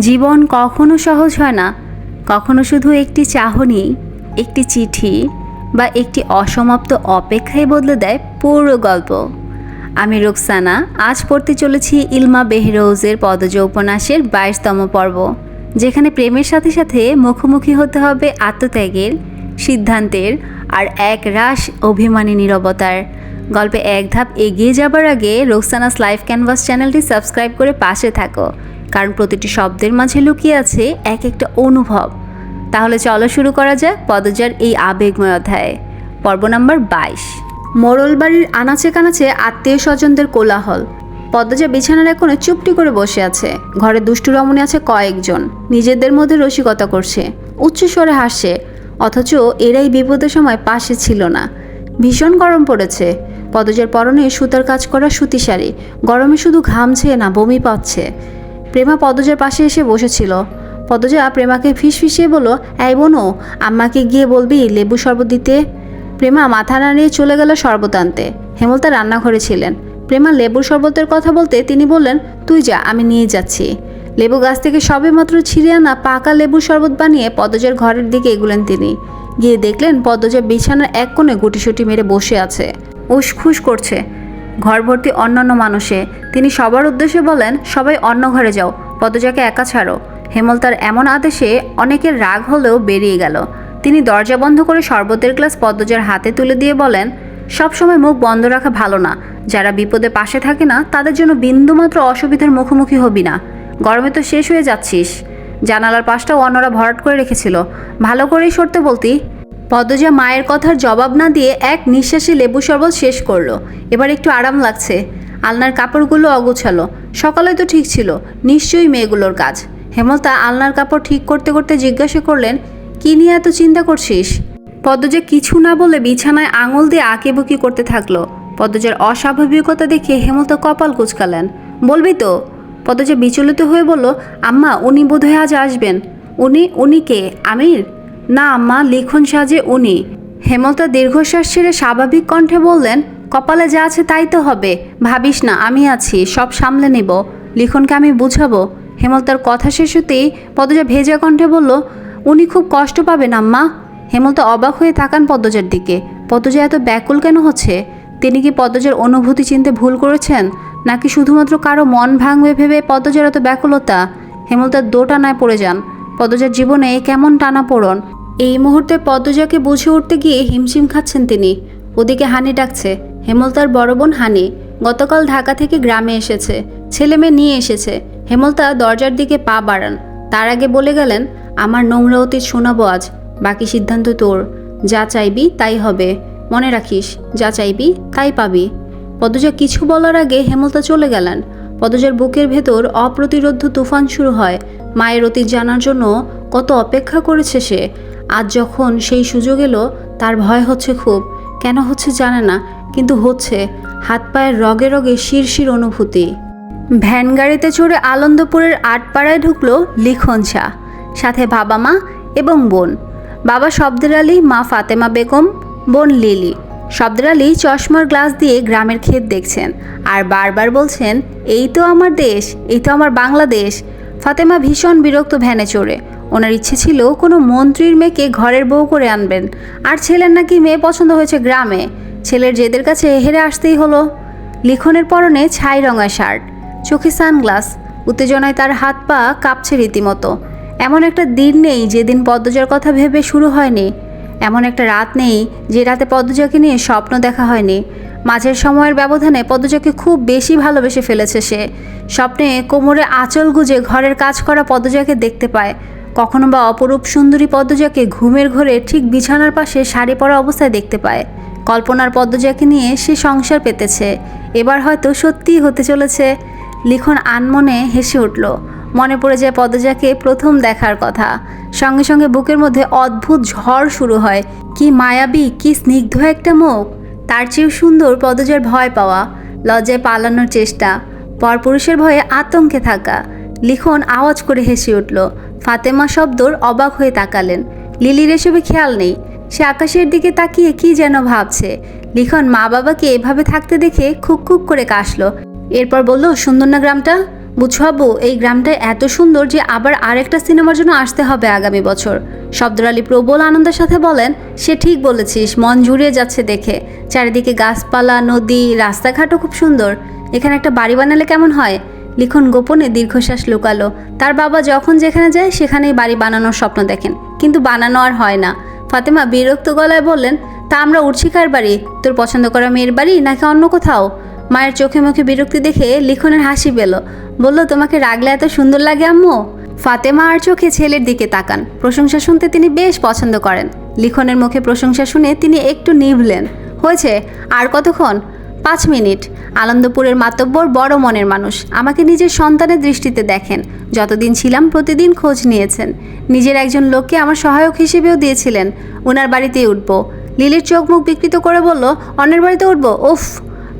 জীবন কখনো সহজ হয় না। কখনো শুধু একটি চাহনি, একটি চিঠি বা একটি অসমাপ্ত অপেক্ষায় বদলে দেয় পুরো গল্প। আমি রুকসানা, আজ পড়তে চলেছি ইলমা বেহরৌজের পদজ উপন্যাসের বাইশতম পর্ব, যেখানে প্রেমের সাথে সাথে মুখোমুখি হতে হবে আত্মত্যাগের, সিদ্ধান্তের আর এক রাস অভিমানী নীরবতার। গল্পে এক ধাপ এগিয়ে যাবার আগে রোকসানাস লাইফ ক্যানভাস চ্যানেলটি সাবস্ক্রাইব করে পাশে থাকো। কারণ প্রতিটি শব্দের মাঝে লুকিয়ে আছে এক একটা অনুভব। তাহলে চলো শুরু করা যাক পদজার এই আবেগময় অধ্যায়। পর্ব নম্বর বাইশ। মোড়লবাড়ির আনাচে কানাচে আত্মীয় স্বজনদের কোলাহল। পদ্মজা বিছানার কোণে চুপটি করে বসে আছে। ঘরে দুষ্টু রমণী আছে কয়েকজন। নিজেদের মধ্যে রসিকতা করছে। উচ্চস্বরে হাসছে অথচ এরাই বিপদের সময় পাশে ছিল না। ভীষণ গরম পড়েছে। পদজার পরনে সুতার কাজ করা সুতি শাড়ি গরমে শুধু ঘামছে না, বমি পাচ্ছে। প্রেমা পদজার পাশে এসে বসেছিল। পদজা প্রেমাকে ফিস ফিসিয়ে বলল, এই বোনো, আম্মাকে গিয়ে বলবি লেবু শরবত দিতে? প্রেমা মাথা নাড়িয়ে চলে গেল শরবত আনতে। হেমলতা রান্নাঘরে ছিলেন। প্রেমা লেবুর শরবতের কথা বলতে তিনি বললেন, তুই যা, আমি নিয়ে যাচ্ছি। লেবু গাছ থেকে সবে মাত্র ছিঁড়ে আনা পাকা লেবুর শরবত বানিয়ে পদজার ঘরের দিকে এগুলেন তিনি। গিয়ে দেখলেন পদজা বিছানার এক কোণে গুটিসুটি মেরে বসে আছে। উসখুস করছে। ঘর ভর্তি অন্যান্য মানুষে। তিনি সবার উদ্দেশ্যে বলেন, সবাই অন্য ঘরে যাও, পদজাকে একা ছাড়ো। হেমল তার এমন আদেশে অনেকের রাগ হলেও বেরিয়ে গেল। তিনি দরজা বন্ধ করে শরবতের গ্লাস পদ্মজার হাতে তুলে দিয়ে বলেন সবসময় মুখ বন্ধ রাখা ভালো না। যারা বিপদে পাশে থাকে না, তাদের জন্য বিন্দুমাত্র অসুবিধার মুখোমুখি হবি না। গরমে তো শেষ হয়ে যাচ্ছিস। জানালার পাশটাও অন্যরা ভরাট করে রেখেছিল। ভালো করেই সরতে বলতি। পদ্মজা মায়ের কথার জবাব না দিয়ে এক নিঃশ্বাসে লেবু শরবত শেষ করল। এবার একটু আরাম লাগছে। আলনার কাপড়গুলো অগোছালো। সকালে তো ঠিক ছিল, নিশ্চয়ই মেয়েগুলোর কাজ। হেমলতা আলনার কাপড় ঠিক করতে করতে জিজ্ঞাসা করলেন, কি নিয়ে এত চিন্তা করছিস? পদ্মজা কিছু না বলে বিছানায় আঙুল দিয়ে আঁকেবুকি করতে থাকল। পদ্মজার অস্বাভাবিকতা দেখে হেমলতা কপাল কুচকালেন। বলবি তো? পদ্মজা বিচলিত হয়ে বলল, আম্মা, উনি বোধহয় আজ আসবেন। উনি উনি কে? আমির? না, আম্মা, লিখন সাজে উনি। হেমলতা দীর্ঘশ্বাস ছেড়ে স্বাভাবিক কণ্ঠে বললেন, কপালে যা আছে তাই তো হবে। ভাবিস না, আমি আছি, সব সামলে নেব। লিখনকে আমি বুঝাবো। হেমলতার কথা শেষ হতেই পদ্মজা ভেজা কণ্ঠে বলল, উনি খুব কষ্ট পাবেন, আম্মা। হেমলতা অবাক হয়ে তাকান পদ্মজার দিকে। পদ্মজা এত ব্যাকুল কেন হচ্ছে? তিনি কি পদ্মজার অনুভূতি চিনতে ভুল করেছেন? নাকি শুধুমাত্র কারও মন ভাঙবে ভেবে পদ্মজার এত ব্যাকুলতা? হেমলতার দোটানায় পড়ে যান। পদ্মজার জীবনে কেমন টানা পড়ন এই মুহূর্তে পদ্মজাকে বুঝে উঠতে গিয়ে হিমশিম খাচ্ছেন তিনি। ওদিকে হানি ডাকছে, হেমলতার বড় বোন হানি গতকাল ঢাকা থেকে গ্রামে এসেছে, ছেলে মেয়ে নিয়ে এসেছে। হেমলতা দরজার দিকে পা বাড়ান। তার আগে বলে গেলেন, আমার নোংরা অতীত শোনাবো আজ, বাকি সিদ্ধান্ত তোর। যা চাইবি তাই হবে। মনে রাখিস, যা চাইবি তাই পাবি। পদজা কিছু বলার আগে হেমলতা চলে গেলেন। পদজার বুকের ভেতর অপ্রতিরোধ্য তুফান শুরু হয়। মায়ের অতীত জানার জন্য কত অপেক্ষা করেছে সে? আজ যখন সেই সুযোগ এলো, তার ভয় হচ্ছে খুব। কেন হচ্ছে জানে না, কিন্তু হচ্ছে। হাত পায়ের রগে রগে শিরশির অনুভূতি। ভ্যান গাড়িতে চড়ে আনন্দপুরের আটপাড়ায় ঢুকলো লিখন শাহ, সাথে বাবা মা এবং বোন। বাবা শব্দের আলী, মা ফাতেমা বেগম, বোন লিলি। শব্দের আলী চশমার গ্লাস দিয়ে গ্রামের ক্ষেত দেখছেন আর বারবার বলছেন, এই তো আমার দেশ, এই তো আমার বাংলাদেশ। ফাতেমা ভীষণ বিরক্ত ভ্যানে চড়ে। ওনার ইচ্ছে ছিল কোনো মন্ত্রীর মেয়েকে ঘরের বউ করে আনবেন। আর ছেলের নাকি মেয়ে পছন্দ হয়েছে গ্রামে। ছেলের জেদের কাছে হেরে আসতেই হলো। লিখনের পরনে ছাই রঙা শার্ট, চোখে সানগ্লাস, উত্তেজনায় তার হাত পা কাঁপছে রীতিমতো। এমন একটা দিন নেই যেদিন পদ্মজার কথা ভেবে শুরু হয়নি। এমন একটা রাত নেই যে রাতে পদ্মজাকে নিয়ে স্বপ্ন দেখা হয়নি। মাঝের সময়ের ব্যবধানে পদ্মজাকে খুব বেশি ভালোবেসে ফেলেছে সে। স্বপ্নে কোমরে আঁচল গুজে ঘরের কাজ করা পদ্মজাকে দেখতে পায়। কখনো বা অপরূপ সুন্দরী পদ্মজাকে ঘুমের ঘরে ঠিক বিছানার পাশে শাড়ি পরা অবস্থায় দেখতে পায়। কল্পনার পদ্মজাকে নিয়ে সে সংসার পেতেছে। এবার হয়তো সত্যিই হতে চলেছে। লিখন আনমনে হেসে উঠল, মনে পড়ে যায় পদ্মজাকে প্রথম দেখার কথা। সঙ্গে সঙ্গে বুকের মধ্যে অদ্ভুত ঝড় শুরু হয়। কি মায়াবী, কি স্নিগ্ধ একটা মুখ। তার চেয়েও সুন্দর পদ্মজার ভয় পাওয়া, লজ্জায় পালানোর চেষ্টা। পরপুরুষের ভয়ে আতঙ্কে থাকা। লিখন আওয়াজ করে হেসে উঠল ফাতেমা শব্দর অবাক হয়ে তাকালেন। লিলির এসবে খেয়াল নেই। সে আকাশের দিকে তাকিয়ে কি যেন ভাবছে। লিখন মা বাবাকে এভাবে থাকতে দেখে খুক খুক করে কাশলো। এরপর বলল, সুন্দর না গ্রামটা? বুঝছ আব্বু, এই গ্রামটা এত সুন্দর যে আবার আরেকটা সিনেমার জন্য আসতে হবে আগামী বছর। শব্দর আলী প্রবল আনন্দের সাথে বলেন, সে ঠিক বলেছিস, মন জুড়িয়ে যাচ্ছে দেখে। চারিদিকে গাছপালা, নদী, রাস্তাঘাটও খুব সুন্দর। এখানে একটা বাড়ি বানালে কেমন হয়? লিখন গোপনে দীর্ঘশ্বাস লুকালো। তার বাবা যখন যেখানে যায়, সেখানেই বাড়ি বানানোর স্বপ্ন দেখেন। কিন্তু বানানো আর হয় না। ফাতেমা বিরক্ত গলায় বললেন, তা আমরা উঠছি কার বাড়ি? তোর পছন্দ করা মেয়ের বাড়ি নাকি অন্য কোথাও? মায়ের চোখে মুখে বিরক্তি দেখে লিখনের হাসি পেল। বলল, তোমাকে রাগলে এত সুন্দর লাগে, আম্মু? ফাতেমা আর চোখে ছেলের দিকে তাকান। প্রশংসা শুনতে তিনি বেশ পছন্দ করেন। লিখনের মুখে প্রশংসা শুনে তিনি একটু নিভলেন। হয়েছে? আর কতক্ষণ? পাঁচ মিনিট। আনন্দপুরের মাতব্বর বড় মনের মানুষ। আমাকে নিজের সন্তানের দৃষ্টিতে দেখেন। যতদিন ছিলাম প্রতিদিন খোঁজ নিয়েছেন। নিজের একজন লোককে আমার সহায়ক হিসেবেও দিয়েছিলেন। ওনার বাড়িতেই উঠব। লিলির চোখ মুখ বিকৃত করে বলল, অন্যের বাড়িতে উঠবো? ওফ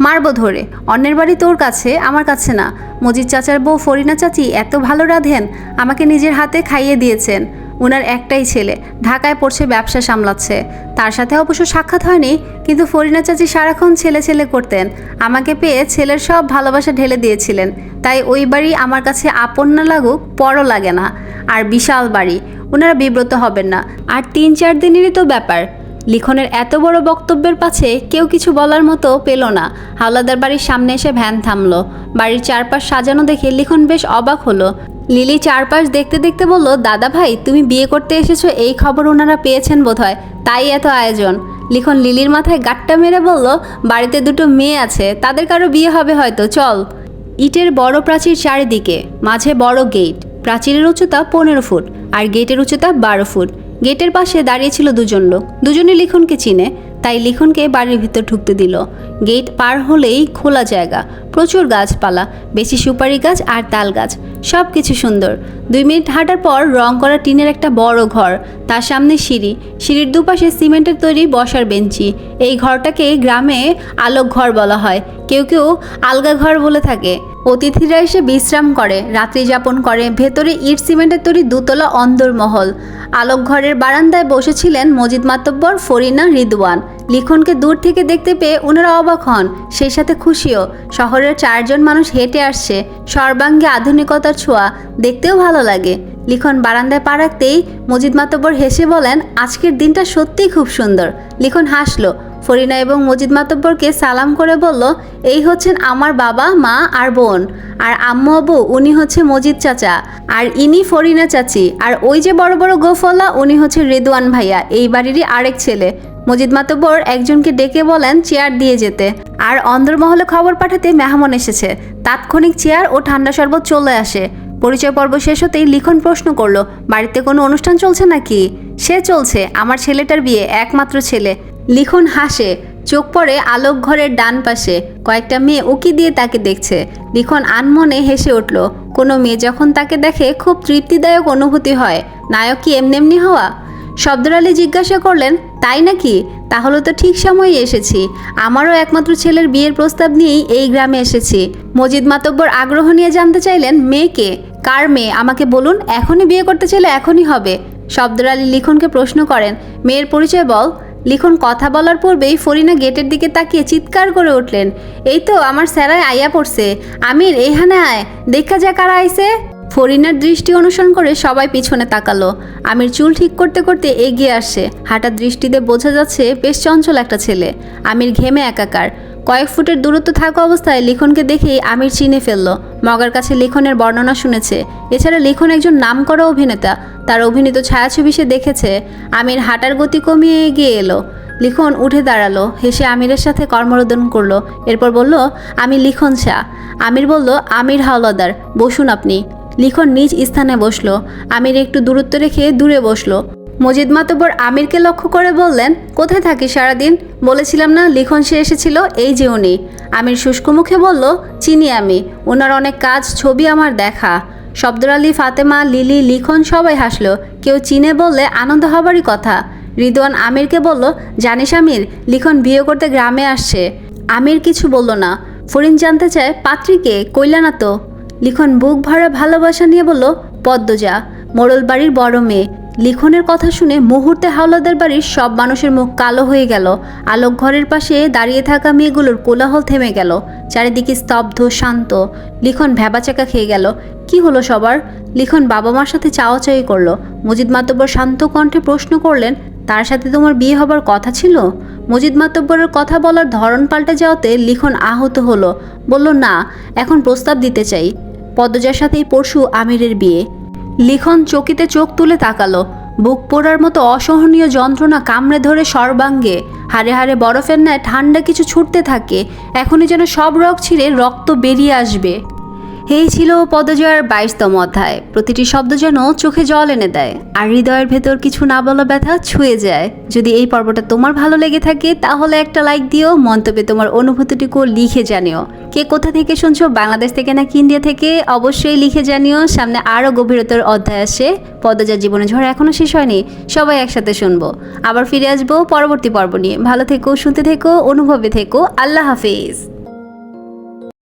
মারবো ধরে। অন্যের বাড়ি তোর কাছে, আমার কাছে না। মজিদ চাচার বউ ফরিনা চাচি এত ভালো রাধেন, আমাকে নিজের হাতে খাইয়ে দিয়েছেন। ওনার একটাই ছেলে। ঢাকায় পড়ছে, ব্যবসা সামলাচ্ছে। তার সাথে অবশ্য সাক্ষাৎ হয়নি, কিন্তু ফরিনা চাচি সারাক্ষণ ছেলে ছেলে করতেন। আমাকে পেয়ে ছেলের সব ভালোবাসা ঢেলে দিয়েছিলেন। তাই ওই বাড়ি আমার কাছে আপন না লাগুক, পরও লাগে না। আর বিশাল বাড়ি ওনারা বিব্রত হবেন না। আর তিন চার দিনেরই তো ব্যাপার। লিখনের এত বড় বক্তব্যের পাছে কেউ কিছু বলার মতো পেল না। হাওলাদার বাড়ির সামনে এসে ভ্যান থামলো। বাড়ির চারপাশ সাজানো দেখে লিখন বেশ অবাক হলো। লিলি চারপাশ দেখতে দেখতে বলল, দাদা ভাই, তুমি বিয়ে করতে এসেছ, এই খবর ওনারা পেয়েছেন বোধহয়। তাই এত আয়োজন। লিখন লিলির মাথায় গাট্টা মেরে বলল, বাড়িতে দুটো মেয়ে আছে, তাদের কারও বিয়ে হবে হয়তো, চল। ইটের বড় প্রাচীর চারিদিকে, মাঝে বড় গেট। প্রাচীরের উচ্চতা পনেরো ফুট, আর গেটের উচ্চতা বারো ফুট। গেটের পাশে দাঁড়িয়েছিল দুজন লোক। দুজনে লিখনকে চিনে তাই লিখনকে বাড়ির ভিতর ঢুকতে দিল। গেট পার হলেই খোলা জায়গা, প্রচুর গাছপালা, বেশি সুপারি গাছ আর তাল গাছ সব কিছু সুন্দর। দুই মিনিট হাঁটার পর রং করা টিনের একটা বড় ঘর, তার সামনে সিঁড়ি। সিঁড়ির দুপাশে সিমেন্টের তৈরি বসার বেঞ্চি। এই ঘরটাকে গ্রামে আলোক ঘর বলা হয়। কেউ কেউ আলগা ঘর বলে থাকে। অতিথিরা এসে বিশ্রাম করে, রাত্রি যাপন করে। ভেতরে ইট সিমেন্টের তৈরি দুতলা অন্দরমহল। আলোক ঘরের বারান্দায় বসেছিলেন মজিদ মাতব্বর, ফরিনা, রিদওয়ান। লিখনকে দূর থেকে দেখতে পেয়ে ওনারা অবাক হন। সেই সাথে খুশিও। শহরের চারজন মানুষ হেঁটে আসছে। সর্বাঙ্গে আধুনিকতার ছোঁয়া। দেখতেও ভালো লাগে। লিখন বারান্দায় পা রাখতেই মজিদ মাতব্বর হেসে বলেন, আজকের দিনটা সত্যিই খুব সুন্দর। লিখন হাসলো। ফরিনা এবং মজিদ মাতব্বরকে সালাম করে বলল, এই হচ্ছেন আমার বাবা, মা আর বোন। আর আম্মু আবু উনি হচ্ছে মজিদ চাচা। আর ইনি ফরিনা চাচি। আর ওই যে বড় বড় গোফলা, উনি হচ্ছে রেদওয়ান ভাইয়া। এই বাড়িরই আরেক ছেলে। মজিদ মাতব্বর একজনকে ডেকে বলেন চেয়ার দিয়ে যেতে। আর অন্দরমহলে খবর পাঠাতে মেহমান এসেছে। তাৎক্ষণিক চেয়ার ও ঠান্ডা শরবত চলে আসে। পরিচয় পর্ব শেষ হতেই লিখন প্রশ্ন করল, বাড়িতে কোনো অনুষ্ঠান চলছে নাকি? সে চলছে, আমার ছেলেটার বিয়ে, একমাত্র ছেলে। লিখন হাসে, চোখ পড়ে আলোক ঘরের ডান পাশে। কয়েকটা মেয়ে উকি দিয়ে তাকে দেখছে। লিখন আনমনে হেসে উঠল, কোনো মেয়ে যখন তাকে দেখে খুব তৃপ্তিদায়ক অনুভূতি হয়, নায়ক কি এমনি এমনি হওয়া? শব্দর আলী জিজ্ঞাসা করলেন তাই নাকি? তাহলে তো ঠিক সময়ে এসেছি। আমারও একমাত্র ছেলের বিয়ের প্রস্তাব নিয়েই এই গ্রামে এসেছি। মজিদ মাতব্বর আগ্রহ নিয়ে জানতে চাইলেন, মেয়েকে? কার মেয়ে? আমাকে বলুন, এখনই বিয়ে করতে চাইলে এখনই হবে। শব্দর আলী লিখনকে প্রশ্ন করেন, মেয়ের পরিচয় বল। লিখন কথা বলার পূর্বেই ফরিনা গেটের দিকে তাকিয়ে চিৎকার করে উঠলেন, এই তো আমার স্যারায় আইয়া পড়ছে। আমির এইখানে আয়। দেখা যা কারা আইছে। ফরিনার দৃষ্টি অনুসরণ করে সবাই পিছনে তাকালো। আমির চুল ঠিক করতে করতে এগিয়ে আসছে হাঁটার দৃষ্টিতে বোঝা যাচ্ছে, বেশ চঞ্চল একটা ছেলে। আমির ঘেমে একাকার। কয়েক ফুটের দূরত্ব থাকা অবস্থায় লিখনকে দেখেই আমির চিনে ফেলল। মগার কাছে লিখনের বর্ণনা শুনেছে। এছাড়া লিখন একজন নামকরা অভিনেতা। তার অভিনীত ছায়াছবি সে দেখেছে। আমির হাঁটার গতি কমিয়ে এগিয়ে এলো। লিখন উঠে দাঁড়াল। হেসে আমিরের সাথে কর্মরোদন করল। এরপর বলল, আমি লিখন শাহ। আমির বলল, আমির হাওলাদার, বসুন আপনি। লিখন নিজ স্থানে বসল। আমির একটু দূরত্ব রেখে দূরে বসল। মজিদ মাতব্বর আমিরকে লক্ষ্য করে বললেন, কোথায় থাকি সারাদিন? বলেছিলাম না, লিখন সে এসেছিল, এই যে উনি। আমির শুষ্ক মুখে বলল, চিনি আমি ওনার অনেক কাজ, ছবি আমার দেখা। শব্দর আলী ফাতেমা, লিলি, লিখন সবাই হাসলো। কেউ চিনে বললে আনন্দ হবারই কথা। রিদওয়ান আমিরকে বলল, জানিস আমির, লিখন বিয়ে করতে গ্রামে আসছে। আমির কিছু বলল না। ফরিন জানতে চায় পাত্রীকে কইলা না তো। লিখন বুক ভরা ভালোবাসা নিয়ে বলল, পদ্মজা, মোড়ল বাড়ির বড় মেয়ে। লিখনের কথা শুনে মুহূর্তে হাওলাদার বাড়ির সব মানুষের মুখ কালো হয়ে গেল। আলোক ঘরের পাশে দাঁড়িয়ে থাকা মেয়েগুলোর কোলাহল থেমে গেল। চারিদিকে স্তব্ধ, শান্ত। লিখন ভ্যাবাচাকা খেয়ে গেল। কি হলো সবার? লিখন বাবা মার সাথে চাওয়াচাই করল। মজিদ মাতব্বর শান্ত কণ্ঠে প্রশ্ন করলেন, তার সাথে তোমার বিয়ে হবার কথা ছিল? মজিদ মাতব্বরের কথা বলার ধরন পাল্টে যাওয়াতে লিখন আহত হলো। বলল, না, এখন প্রস্তাব দিতে চাই। পদ্মজার সাথেই পরশু আমিরের বিয়ে। লিখন চকিতে চোখ তুলে তাকালো। বুক পোড়ার মতো অসহনীয় যন্ত্রণা কামড়ে ধরে সর্বাঙ্গে। হাড়ে হাড়ে বরফের ন্যায় ঠান্ডা কিছু ছুটতে থাকে। এখনই যেন সব রক ছিঁড়ে রক্ত বেরিয়ে আসবে। এই ছিল পদজয়ের বাইশতম অধ্যায়। প্রতিটি শব্দ যেন চোখে জল এনে দেয়। আর হৃদয়ের ভেতর কিছু না বলা ব্যথা ছুঁয়ে যায়। যদি এই পর্বটা তোমার ভালো লেগে থাকে, তাহলে একটা লাইক দিও, মন্তব্যে তোমার অনুভূতিটুকু লিখে জানিও। কে কোথা থেকে শুনছো, বাংলাদেশ থেকে নাকি ইন্ডিয়া থেকে, অবশ্যই লিখে জানিও। সামনে আরও গভীরতর অধ্যায় আসে। পদজার জীবনে ঝড় এখনও শেষ হয়নি, সবাই একসাথে শুনব। আবার ফিরে আসব পরবর্তী পর্ব নিয়ে। ভালো থেকো, শুনতে থেকো, অনুভবে থেকো। আল্লাহ হাফিজ।